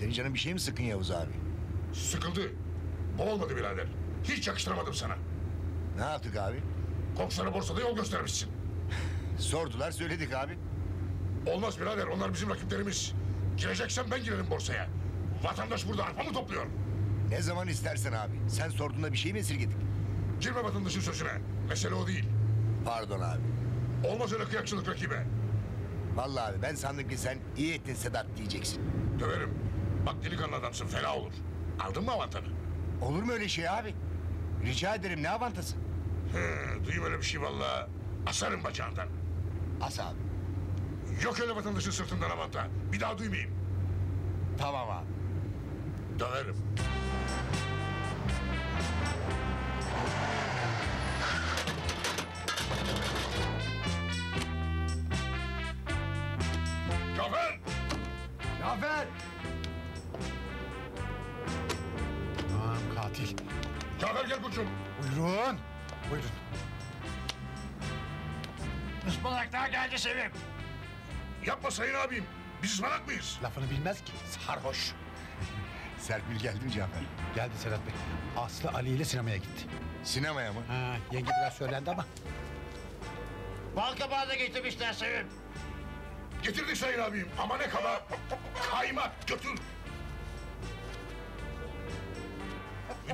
Senin canın bir şey mi sıkın Yavuz abi? Sıkıldı. Bu olmadı birader. Hiç yakıştıramadım sana. Ne yaptık abi? Komşulara borsada yol göstermişsin. Sordular söyledik abi. Olmaz birader onlar bizim rakiplerimiz. Gireceksen ben girerim borsaya. Vatandaş burada arpa mı topluyor? Ne zaman istersen abi. Sen sorduğunda bir şey mi esirgedik? Girme vatandaşın sözüne. Mesele o değil. Pardon abi. Olmaz öyle kıyakçılık rakibe. Vallahi abi ben sandım ki sen iyi ettin Sedat diyeceksin. Döverim. Bak delikanlı adamsın fena olur. Aldın mı avantanı? Olur mu öyle şey abi? Rica ederim ne avantası? Hı, duyayım öyle bir şey vallahi. Asarım bacağından. As abi. Yok öyle vatandaşın sırtından avanta. Bir daha duymayayım. Tamam abi. Döverim. Cafer gel koçum. Buyurun. Buyurun. Ispanaklar geldi Sevim. Yapma sayın abim. Biz ıspanak mıyız? Lafını bilmez ki. Sarhoş. Serpil geldi mi Cafer? Geldi Sedat Bey. Aslı Ali ile sinemaya gitti. Sinemaya mı? Ha, yenge biraz söylendi ama. Bal kabağı da getirmişler Sevim. Getirdik sayın abim. Ama ne kaba. Kaymak götür.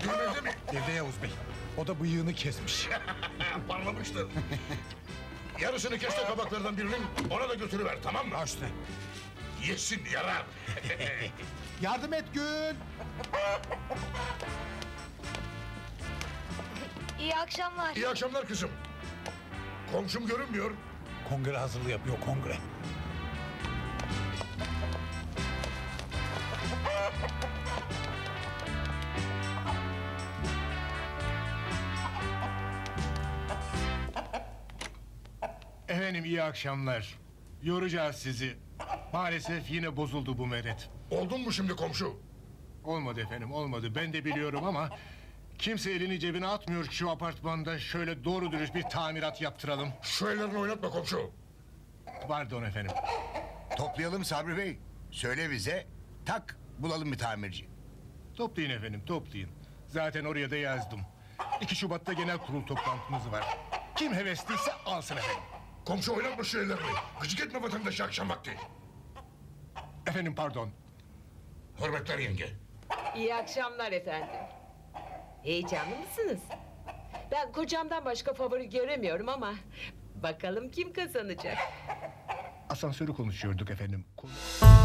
Evde mi? Evde Yavuz Bey. O da bıyığını kesmiş. Parlamıştır. Yarısını kes de kabaklardan birinin ona da götürüver tamam mı? Baş üstüne. Yesin yarar. Yardım et Gül. İyi akşamlar. İyi akşamlar kızım. Komşum görünmüyor. Kongre hazırlığı yapıyor kongre. Efendim iyi akşamlar. Yoracağız sizi. Maalesef yine bozuldu bu meret. Oldun mu şimdi komşu? Olmadı efendim olmadı. Ben de biliyorum ama... Kimse elini cebine atmıyor ki şu apartmanda şöyle doğru dürüst bir tamirat yaptıralım. Şu ellerini oynatma komşu. Pardon efendim. Toplayalım Sabri Bey. Söyle bize. Tak bulalım bir tamirci. Toplayın efendim toplayın. Zaten oraya da yazdım. 2 Şubat'ta genel kurul toplantımız var. Kim hevesliyse alsın efendim. Komşu oynatma şu ellerini. Gıcık etme vatandaşı akşam vakti. Efendim pardon. Hürmetler yenge. İyi akşamlar efendim. Heyecanlı mısınız? Ben kocamdan başka favori göremiyorum ama... ...bakalım kim kazanacak? Asansörü konuşuyorduk efendim. Konu-